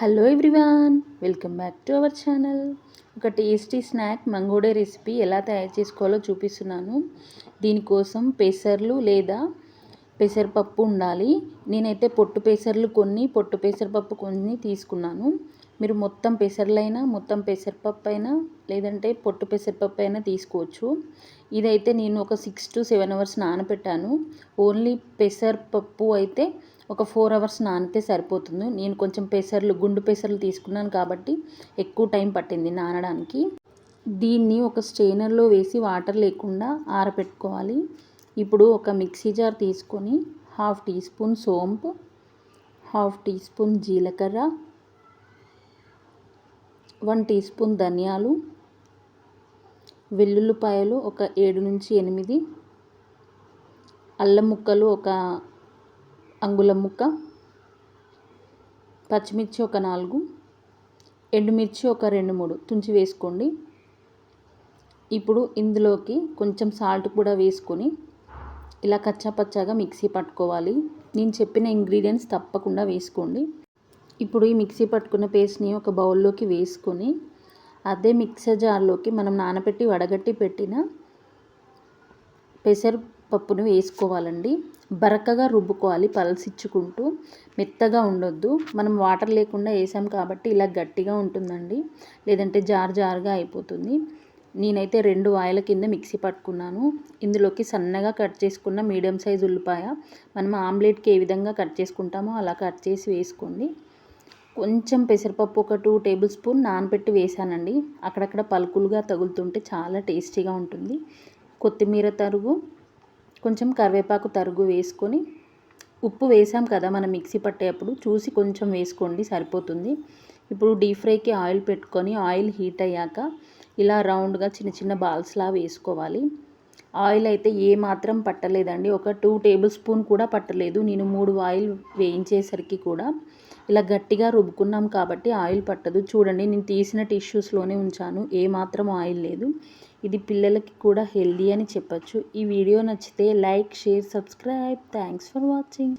Hello everyone welcome back to our channel ఒక tasty snack mangode recipe ఎలా తయారు చేసుకోవాలో చూపిస్తున్నాను. దీనికోసం పెసర్లు లేదా పెసరపప్పు ఉండాలి. నేనైతే పొట్టు పెసర్లు కొన్ని పొట్టు పెసరపప్పు కొన్ని తీసుకున్నాను. మీరు మొత్తం పెసర్లైనా మొత్తం పెసరపప్పు అయినా లేదంటే పొట్టు పెసరపప్పు అయినా తీసుకోవచ్చు. ఇదైతే నేను ఒక సిక్స్ టు సెవెన్ అవర్స్ నానబెట్టాను. ఓన్లీ పెసరపప్పు అయితే ఒక ఫోర్ అవర్స్ నానితే సరిపోతుంది. నేను కొంచెం పెసర్లు గుండు పెసర్లు తీసుకున్నాను కాబట్టి ఎక్కువ టైం పట్టింది నానడానికి. దీన్ని ఒక స్ట్రెయినర్లో వేసి వాటర్ లేకుండా ఆరబెట్టుకోవాలి ఇప్పుడు ఒక మిక్సీ జార్ తీసుకొని హాఫ్ టీ స్పూన్ సోంపు హాఫ్ టీ స్పూన్ జీలకర్ర వన్ టీ స్పూన్ ధనియాలు వెల్లుల్లిపాయలు ఒక ఏడు నుంచి ఎనిమిది అల్లం ముక్కలు ఒక అంగుళం ముక్క పచ్చిమిర్చి ఒక నాలుగు ఎండుమిర్చి ఒక రెండు మూడు తుంచి వేసుకోండి. ఇప్పుడు ఇందులోకి కొంచెం సాల్ట్ కూడా వేసుకొని ఇలా కచ్చాపచ్చాగా మిక్సీ పట్టుకోవాలి. నేను చెప్పిన ఇంగ్రీడియంట్స్ తప్పకుండా వేసుకోండి. ఇప్పుడు ఈ మిక్సీ పట్టుకున్న పేస్ట్ని ఒక బౌల్లోకి వేసుకొని అదే మిక్సర్ జార్లోకి మనం నానబెట్టి వడగట్టి పెట్టిన పప్పును వేసుకోవాలండి. బరకగా రుబ్బుకోవాలి పలసిచ్చుకుంటూ. మెత్తగా ఉండొద్దు. మనం వాటర్ లేకుండా వేసాం కాబట్టి ఇలా గట్టిగా ఉంటుందండి. లేదంటే జార్ జారుగా అయిపోతుంది. నేనైతే రెండు వాయల కింద మిక్సీ పట్టుకున్నాను. ఇందులోకి సన్నగా కట్ చేసుకున్న మీడియం సైజ్ ఉల్లిపాయ. మనం ఆమ్లెట్కి ఏ విధంగా కట్ చేసుకుంటామో అలా కట్ చేసి వేసుకోండి. కొంచెం పెసరపప్పు ఒక టూ టేబుల్ స్పూన్ నానబెట్టి వేసానండి. అక్కడక్కడ పలుకులుగా తగులుతుంటే చాలా టేస్టీగా ఉంటుంది. కొత్తిమీర తరుగు. కొంచెం కరివేపాకు తరుగు వేసుకొని ఉప్పు వేసాం కదా మనం మిక్సీ పట్టేటప్పుడు చూసి కొంచెం వేసుకోండి సరిపోతుంది. ఇప్పుడు డీప్ ఫ్రైకి ఆయిల్ పెట్టుకొని ఆయిల్ హీట్ అయ్యాక ఇలా రౌండ్గా చిన్న చిన్న బాల్స్లా వేసుకోవాలి. ఆయిల్ అయితే ఏ మాత్రం పట్టలేదండి. ఒక టూ టేబుల్ స్పూన్ కూడా పట్టలేదు. నేను మూడు ఆయిల్ వేయించేసరికి కూడా ఇలా గట్టిగా రుబ్బుకున్నాం కాబట్టి ఆయిల్ పట్టదు. చూడండి నేను తీసిన టిష్యూస్లోనే ఉంచాను. ఏ మాత్రం ఆయిల్ లేదు. ఇది పిల్లలకి కూడా హెల్దీ అని చెప్పచ్చు. ఈ వీడియో నచ్చితే like share subscribe. Thanks for watching.